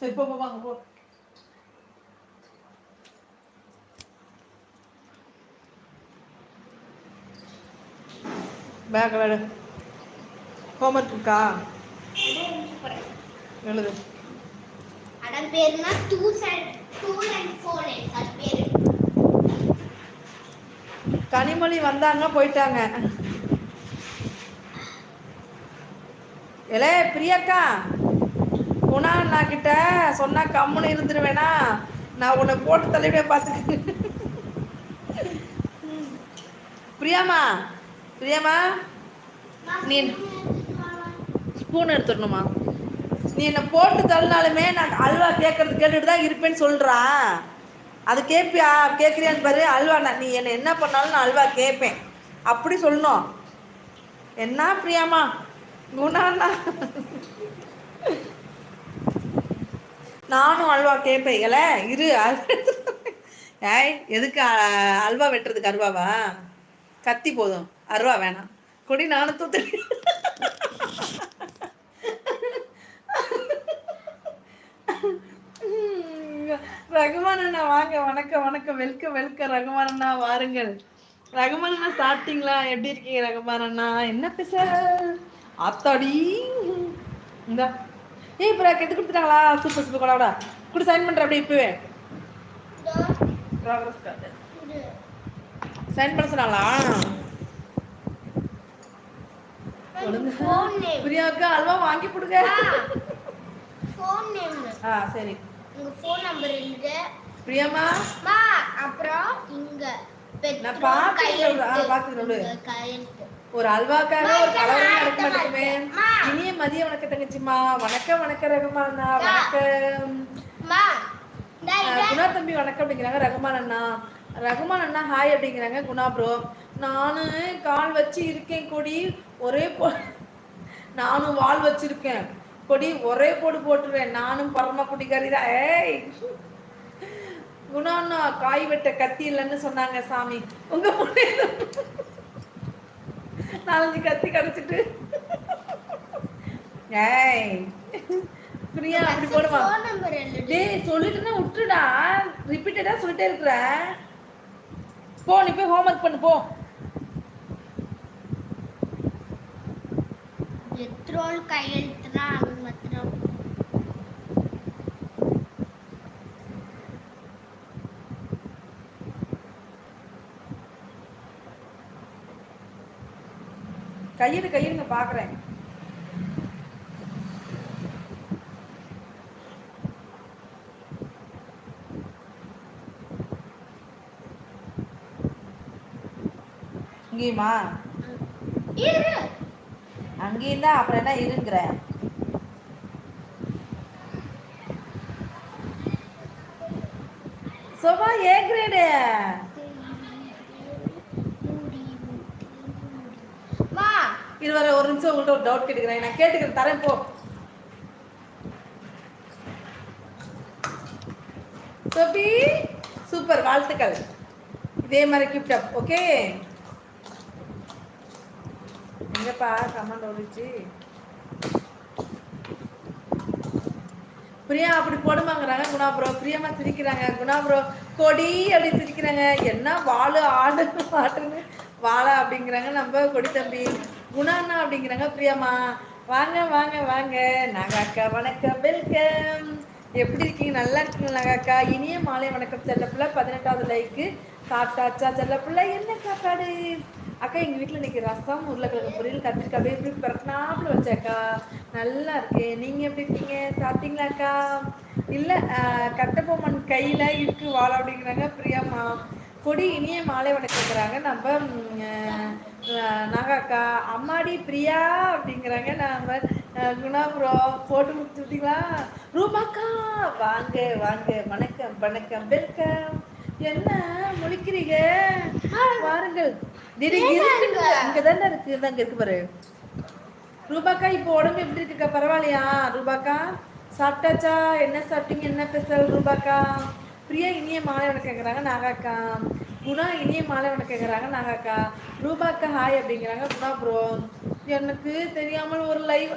சரி போ வாங்க போ பேக் விளையாடு ஹோம்ஒர்க் இருக்கா? எழுது. பேருனா அண்ட் டூல் அண்ட் ஃபோன் அது பேரு. கனிமொழி வந்தாங்க போயிட்டாங்க. ஏலே பிரியாக்கா. குணா அண்ணா கிட்ட சொன்னா கம்முன்னு இருந்துருவேனா? நான் உன்னை போட்டு தள்ளிவிட பார்த்து பிரியாமா? பிரியாமா? நீ ஸ்பூன் எடுத்துடணுமா? நீ என்னை போட்டு தள்ளினாலுமே நான் அல்வா கேட்கறது கேட்டுட்டு தான் இருப்பேன்னு சொல்கிறா அது கேட்பியா கேட்குறியான்னு பாரு அல்வா நான் நீ என்னை என்ன பண்ணாலும் நான் அல்வா கேட்பேன் அப்படி சொல்லணும். என்ன பிரியாமா? குணாண்ணா. நானும் அல்வா கேட்பேன் இரு. ஏய் எதுக்கு அல்வா வெட்டுறதுக்கு அருவாவா? கத்தி போதும். அருவா வேணாம். கொடி நானும் தூத்து ரகுமான் அண்ணா வாங்க. வணக்கம் வணக்கம். வெல்க வெல்க ரகுமான் அண்ணா வாருங்கள். ரகுமான் அண்ணா சாப்பிட்டீங்களா? எப்படி இருக்கீங்க ரகுமான் அண்ணா என்ன பேச அத்தாடி இந்த. ஏய் இப்போ எது கொடுத்துட்டாங்களா? சூப்பர் சூப்பர் கூட கூட சைன் பண்ணுற அப்படியே இப்போவே. ப்ராக்ரஸ் கார்டு சைன் பண்ண சொன்னாங்களா பிரியாவுக்கு அல்வா வாங்கி கொடுங்க. ஃபோன் நேம் ஆ சரி. உங்க ஃபோன் நம்பர் இங்க பிரியாமா? மா அப்புறம் இங்க. நான் பார்த்து கையெழுத்து. ஒரு அல்வாக்காக ஒரு கலவரம் நடக்க மாட்டேங்குமே. இனிய மதிய வணக்கம் தங்கச்சிம்மா வணக்கம் வணக்கம் ரகுமான் அண்ணா வணக்கம். குணா தம்பி வணக்கம் அப்படிங்கிறாங்க ரகுமான் அண்ணா ரகுமான் அண்ணா ஹாய் அப்படிங்கிறாங்க குணா ப்ரோ நானு கால் வச்சு இருக்கேன் கொடி. ஒரே போ நானும் வால் வச்சிருக்கேன். கொடி ஒரே போடு போட்டுருவேன். நானும் பரம குடிகாரி தான் ஏய். குணா அண்ணா காய் வெட்ட கத்தி இல்லைன்னு சொன்னாங்க சாமி. உங்க பொண்ணு நாலஞ்சு கத்தி கிடைச்சிட்டு. ஏய். பிரியா அப்படி எழுது. டேய் சொல்லிட்டுனா விட்டுடா. ரிப்பீட்டடா சொல்லிட்டே இருக்கிற போ நீ போய் ஹோம்ஒர்க் பண்ணு போ. பெட்ரோல் கையெழுத்துனா அது மாத்திரம். கையிடு கையிடுங்க பாக்குறேன். இங்கேயுமா? அங்கேயும் தான் அப்புறம் என்ன இருங்கிற? சோபா ஏ கிரேடு இது வர ஒரு நிமிஷம் உங்கள்கிட்ட ஒரு டவுட் கேட்டுக்கிறேன். நான் கேட்டுக்கிறேன். தரேன் போ. சோபி சூப்பர் வாழ்த்துக்கள். இதே மாதிரி கிஃப்ட் அப் ஓகே எங்கப்பா கமெண்ட் ஓடிச்சு பிரியா அப்படி போடுமாங்கிறாங்க. குணா ப்ரோ பிரியமா சிரிக்கிறாங்க. குணா ப்ரோ கொடி அப்படி சிரிக்கிறாங்க. என்ன வாழு ஆடு ஆட்டுன்னு வாழா அப்படிங்கிறாங்க. நம்ம கொடி தம்பி. குணாண்ணா அப்படிங்கிறாங்க பிரியமா வாங்க வாங்க வாங்க. நாங்க அக்கா வணக்கம். வெல்கம் எப்படி இருக்கீங்க? நல்லா இருக்கீங்களா அக்கா? இனிய மாலை வணக்கம். செல்லப்பிள்ளை பதினெட்டாவது லைக்கு சாப்பிட்டாச்சா? செல்லப்பிள்ளை என்ன சாப்பாடு? அக்கா எங்கள் வீட்டில் இன்னைக்கு ரசம் உருளைக்கிழங்கு பொரியல் கத்திரிக்காய் எப்படி இப்படி பிறக்கனாப்புல வச்சேக்கா நல்லா இருக்கேன் நீங்கள் எப்படி இருக்கீங்க? சாப்பிட்டீங்களாக்கா இல்லை கட்டபொம்மன் கையில் இருக்கு வாழை அப்படிங்கிறாங்க பிரியாம்மா கொடி இனிய மாலை வணக்கங்கிறாங்க. நம்ம நாகாக்கா அம்மாடி பிரியா அப்படிங்கிறாங்க. நம்ம குணாபுரம் போட்டு முடிச்சு விட்டீங்களா ரூபாக்கா வாங்க வாங்க. வணக்கம் வணக்கம். வெல்கம். என்ன முழிக்கிறீங்க? வாருங்கள் அங்கதானே இருக்கு அங்க? இருக்கு பாரு. ரூபாக்கா இப்போ உடம்பு எப்படி இருக்குக்கா? பரவாயில்லையா? ரூபாக்கா சாப்பிட்டாச்சா? என்ன சாப்பிட்டீங்க? என்ன ஸ்பெஷல் ரூபாக்கா? பிரியா இனிய மாலை வணக்கங்கிறாங்க நாகாக்கா. குணா இனிய மாலை வணக்கங்கிறாங்க நாகாக்கா. ரூபாக்கா ஹாய் அப்படிங்கிறாங்க. குணா ப்ரோ எனக்கு தெரியாமல் ஒரு லைவ்